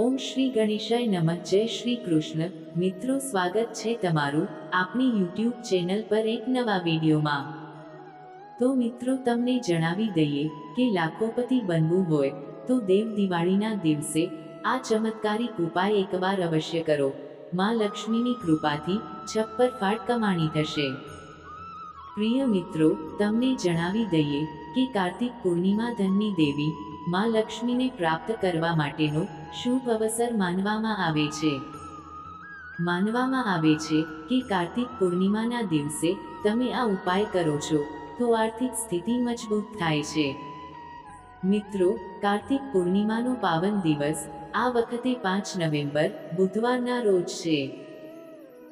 ઓમ શ્રી ગણેશાય નમઃ જય શ્રી કૃષ્ણ મિત્રો સ્વાગત છે તમારું આપણી યુટ્યુબ ચેનલ પર એક નવા વિડીયોમાં। તો મિત્રો, તમને જણાવી દઈએ કે લાખોપતિ બનવું હોય તો દેવ દિવાળીના દિવસે આ ચમત્કારિક ઉપાય એકવાર અવશ્ય કરો। માં લક્ષ્મીની કૃપાથી છપ્પર ફાટ કમાણી થશે। પ્રિય મિત્રો, તમને જણાવી દઈએ કે કાર્તિક પૂર્ણિમા ધનની દેવી માં લક્ષ્મીને પ્રાપ્ત કરવા માટેનો શુભ અવસર માનવામાં આવે છે. માનવામાં આવે છે કે કાર્તિક પૂર્ણિમાના દિવસે તમે આ ઉપાય કરો છો, તો આર્થિક સ્થિતિ મજબૂત થાય છે. મિત્રો, કાર્તિક પૂર્ણિમાનો પાવન દિવસ આ વખતે પાંચ નવેમ્બર બુધવારના રોજ છે.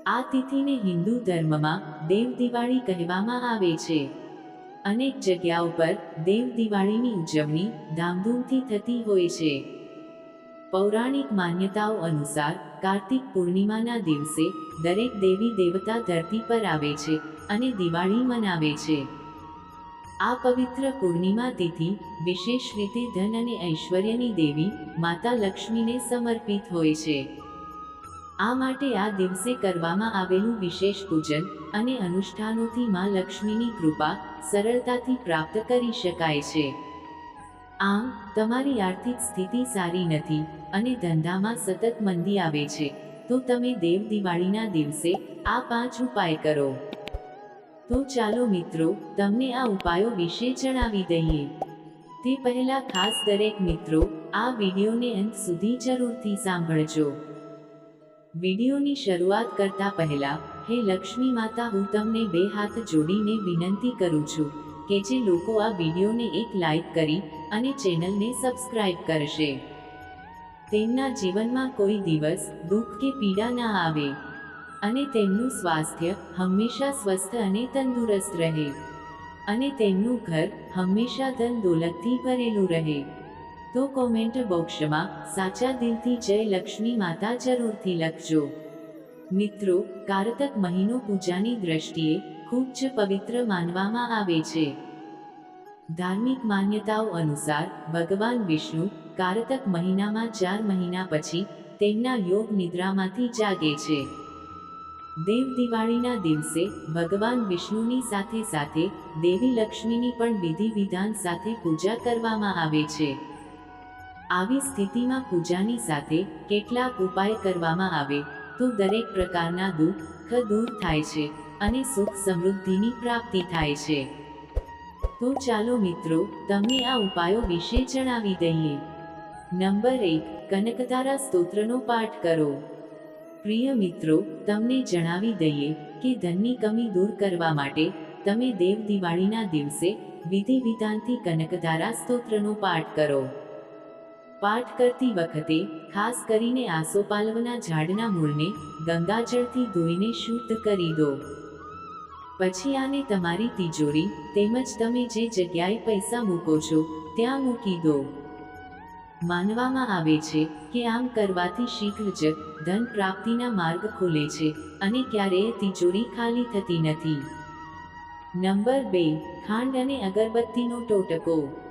આ તિથિને હિન્દુ ધર્મમાં દેવ દિવાળી કહેવામાં આવે છે. અનેક જગ્યાઓ પર દેવ દિવાળીની ઉજવણી ધામધૂમથી થતી હોય છે. પૌરાણિક માન્યતાઓ અનુસાર કાર્તિક પૂર્ણિમાના દિવસે દરેક દેવી દેવતા ધરતી પર આવે છે અને દિવાળી મનાવે છે. આ પવિત્ર પૂર્ણિમા તિથિ વિશેષ રીતે ધન અને ઐશ્વર્યની દેવી માતા લક્ષ્મીને સમર્પિત હોય છે. આ માટે આ દિવસે કરવામાં આવેલું વિશેષ પૂજન અને અનુષ્ઠાનોથી મા લક્ષ્મીની કૃપા સરળતાથી પ્રાપ્ત કરી શકાય છે. આમ, તમારી આર્થિક સ્થિતિ સારી નથી અને ધંધામાં સતત મંદી આવે છે, તો તમે દેવ દિવાળીના દિવસે આ પાંચ ઉપાય કરો. તો ચાલો મિત્રો, તમને આ ઉપાયો વિશે જણાવી દઈએ. તે પહેલા ખાસ દરેક મિત્રો આ વિડીયોને અંત સુધી જરૂરથી સાંભળજો. વિડીયોની શરૂઆત કરતા પહેલા, હે લક્ષ્મી માતા, હું તમને બે હાથ જોડીને વિનંતી કરું છું કે જે લોકો આ વિડીયોને એક લાઈક કરી અને ચેનલને સબસ્ક્રાઇબ કરશે. તેમના જીવનમાં કોઈ દિવસ દુઃખ કે પીડા ના આવે અને તેમનું સ્વાસ્થ્ય હંમેશા સ્વસ્થ અને તંદુરસ્ત રહે અને તેમનું ઘર હંમેશા ધન દોલતથી ભરેલું રહે. તો કોમેન્ટ બોક્સમાં, સાચા દિલથી જય લક્ષ્મી માતા જરૂરથી લખજો. મિત્રો, કારતક મહિનો પૂજાની દ્રષ્ટિએ ખૂબ જ પવિત્ર માનવામાં આવે છે. ધાર્મિક માન્યતાઓ અનુસાર, ભગવાન વિષ્ણુ કારતક મહિનામાં ચાર મહિના પછી તેમના યોગ નિદ્રામાંથી જાગે છે. દેવ દિવાળીના દિવસે ભગવાન વિષ્ણુની સાથે સાથે દેવી લક્ષ્મીની પણ વિધિ વિધાન સાથે પૂજા કરવામાં આવે છે. આવી સ્થિતિમાં પૂજાની સાથે કેટલાક ઉપાય કરવામાં આવે, તો દરેક પ્રકારના દુઃખ દૂર થાય છે અને સુખ સમૃદ્ધિની પ્રાપ્તિ થાય છે. તો ચાલો મિત્રો, તમને આ ઉપાયો વિશે જણાવી દઈએ. નંબર એક, કનકધારા સ્તોત્રનો પાઠ કરો. પ્રિય મિત્રો, તમને જણાવી દઈએ કે ધનની કમી દૂર કરવા માટે તમે દેવ દિવાળીના દિવસે વિધિ વિધાનથી કનકધારા સ્તોત્રનો પાઠ કરો. પાઠ કરતી વખતે, ખાસ કરીને આસોપાલવના ઝાડના મૂળને ગંગાજળથી ધોઈને શુદ્ધ કરી દો. પછી આને તમારી તિજોરી તેમજ તમે જે જગ્યાએ પૈસા મૂકો છો, ત્યાં મૂકી દો. માનવામાં આવે છે કે આમ કરવાથી શીઘ્ર જ ધન પ્રાપ્તિના માર્ગ ખુલે છે અને ક્યારેય તિજોરી ખાલી થતી નથી. નંબર બે, ખાંડ અને અગરબત્તીનો ટોટકો.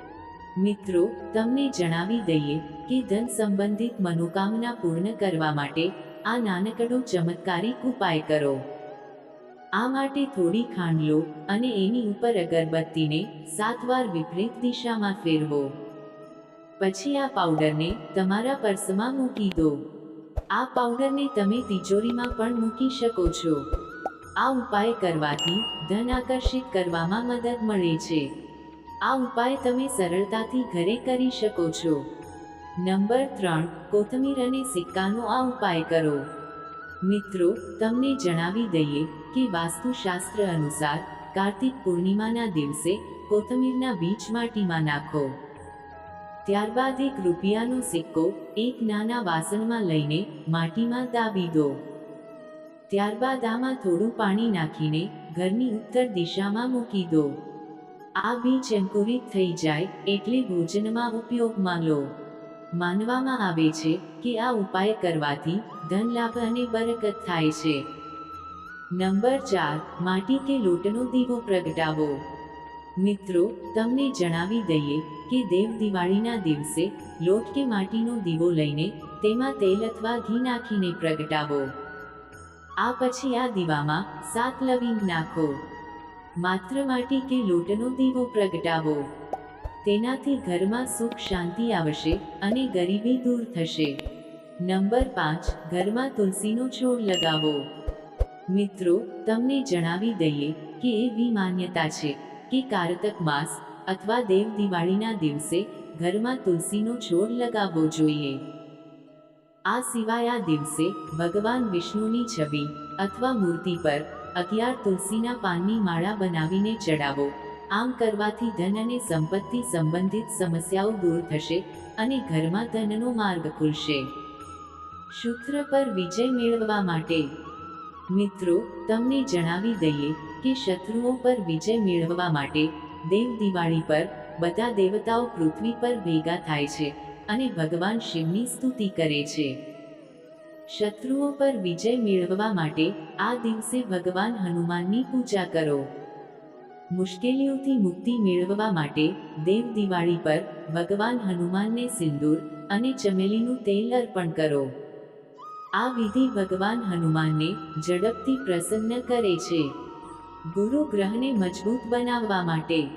મિત્રો, તમને જણાવી દઈએ કે ધન સંબંધિત મનોકામના પૂર્ણ કરવા માટે આ નાનકડો ચમત્કારિક ઉપાય કરો. આ માટે થોડી ખાંડ લો અને એની ઉપર અગરબત્તીને સાત વાર વિપરીત દિશામાં ફેરવો. પછી આ પાવડરને તમારા પર્સમાં મૂકી દો. આ પાવડરને તમે તિજોરીમાં પણ મૂકી શકો છો. આ ઉપાય કરવાથી ધન આકર્ષિત કરવામાં મદદ મળે છે. આ ઉપાય તમે સરળતાથી ઘરે કરી શકો છો. નંબર ત્રણ, કોથમીર અને સિક્કાનો આ ઉપાય કરો. મિત્રો, તમને જણાવી દઈએ કે વાસ્તુશાસ્ત્ર અનુસાર કાર્તિક પૂર્ણિમાના દિવસે કોથમીરના બીજ માટીમાં નાખો. ત્યારબાદ એક રૂપિયાનો સિક્કો એક નાના વાસણમાં લઈને માટીમાં દાબી દો. ત્યારબાદ આમાં થોડું પાણી નાખીને ઘરની ઉત્તર દિશામાં મૂકી દો. આ બીજ અંકુરિત થઈ જાય એટલે ભોજનમાં ઉપયોગમાં લો. માનવામાં આવે છે કે આ ઉપાય કરવાથી ધન લાભ અને બરકત થાય છે. નંબર ચાર, માટી કે લોટનો દીવો પ્રગટાવો. મિત્રો, તમને જણાવી દઈએ કે દેવ દિવાળીના દિવસે લોટ કે માટીનો દીવો લઈને તેમાં તેલ અથવા ઘી નાખીને પ્રગટાવો. આ પછી આ દીવામાં સાત લવિંગ નાખો. માત્ર માટી કે લોટનો દીવો પ્રગટાવો. તેનાથી ઘરમાં સુખ શાંતિ આવશે અને ગરીબી દૂર થશે. નંબર પાંચ, ઘરમાં તુલસીનો છોડ લગાવો. મિત્રો, તમને જણાવી દઈએ કે એવી માન્યતા છે કે કારતક માસ અથવા દેવ દિવાળીના દિવસે ઘરમાં તુલસીનો છોડ લગાવવો જોઈએ. આ સિવાય આ દિવસે ભગવાન વિષ્ણુની છબી અથવા મૂર્તિ પર અગિયાર તુલસીના પાનની માળા બનાવીને ચડાવો. આમ કરવાથી ધન અને સંપત્તિ સંબંધિત સમસ્યાઓ દૂર થશે અને ઘરમાં ધનનો માર્ગ ખુલશે. શુક્ર પર વિજય મેળવવા માટે. મિત્રો, તમને જણાવી દઈએ કે શત્રુઓ પર વિજય મેળવવા માટે દેવ દિવાળી પર બધા દેવતાઓ પૃથ્વી પર ભેગા થાય છે અને ભગવાન શિવની સ્તુતિ કરે છે. શત્રુઓ પર વિજય મેળવવા માટે આ દિવસે ભગવાન હનુમાનની પૂજા કરો. મુશ્કેલીઓથી મુક્તિ મેળવવા માટે દેવ દિવાળી પર ભગવાન હનુમાનને સિંદૂર અને ચમેલીનું તેલ અર્પણ કરો. આ વિધિ ભગવાન હનુમાનને ઝડપથી પ્રસન્ન કરે છે. ગુરુ ગ્રહને મજબૂત બનાવવા માટે.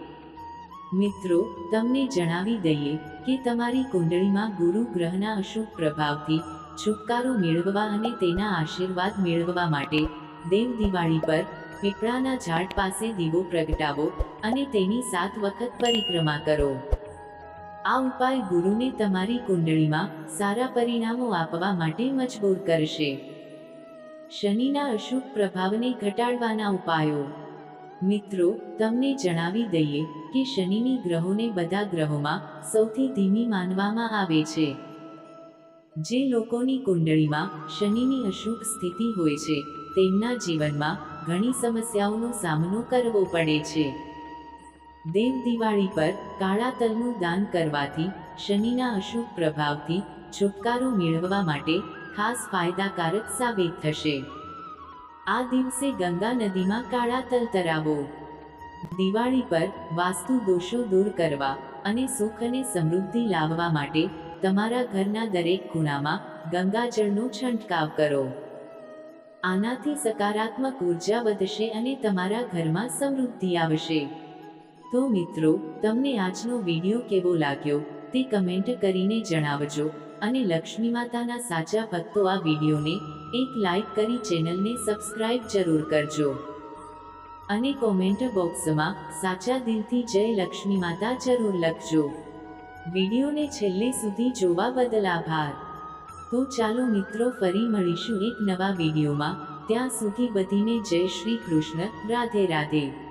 મિત્રો, તમને જણાવી દઈએ કે તમારી કુંડળીમાં ગુરુ ગ્રહના અશુભ પ્રભાવથી છુટકારો મેળવવા અને તેના આશીર્વાદ મેળવવા માટે દેવ દિવાળી પર પીપળાના ઝાડ પાસે દીવો પ્રગટાવો અને તેની સાત વખત પરિક્રમા કરો. આ ઉપાય ગુરુને તમારી કુંડળીમાં સારા પરિણામો આપવા માટે મજબૂર કરશે. શનિના અશુભ પ્રભાવને ઘટાડવાના ઉપાયો. મિત્રો, તમને જણાવી દઈએ કે શનિની ગ્રહોને બધા ગ્રહોમાં સૌથી ધીમી માનવામાં આવે છે. જે લોકોની કુંડળીમાં શનિની અશુભ સ્થિતિ હોય છે, તેમના જીવનમાં ઘણી સમસ્યાઓનો સામનો કરવો પડે છે. દેવ દિવાળી પર કાળા તલનું દાન કરવાથી શનિના અશુભ પ્રભાવથી છુટકારો મેળવવા માટે ખાસ ફાયદાકારક સાબિત થશે. આ દિવસે ગંગા નદીમાં કાળા તલ તરાવો. દિવાળી પર વાસ્તુ દોષો દૂર કરવા અને સુખ અને સમૃદ્ધિ લાવવા માટે તમારા ઘરના દરેક ખૂણામાં ગંગાજળનો છંટકાવ કરો. આનાથી સકારાત્મક ઊર્જા વધશે અને તમારા ઘરમાં સમૃદ્ધિ આવશે. તો મિત્રો, તમને આજનો વીડિયો કેવો લાગ્યો તે કમેન્ટ કરીને જણાવજો અને લક્ષ્મી માતાના સાચા ભક્તો આ વિડીયોને એક લાઈક કરી ચેનલને સબસ્ક્રાઇબ જરૂર કરજો. અને કોમેન્ટ બોક્સમાં સાચા દિલથી જય લક્ષ્મી માતા જરૂર લખજો. વિડીયોને છેલ્લે સુધી જોવા બદલ આભાર. તો ચાલો મિત્રો ફરી મળીશું એક નવા વિડીયોમાં. ત્યાં સુધી બધીને જય શ્રી કૃષ્ણ, રાધે રાધે.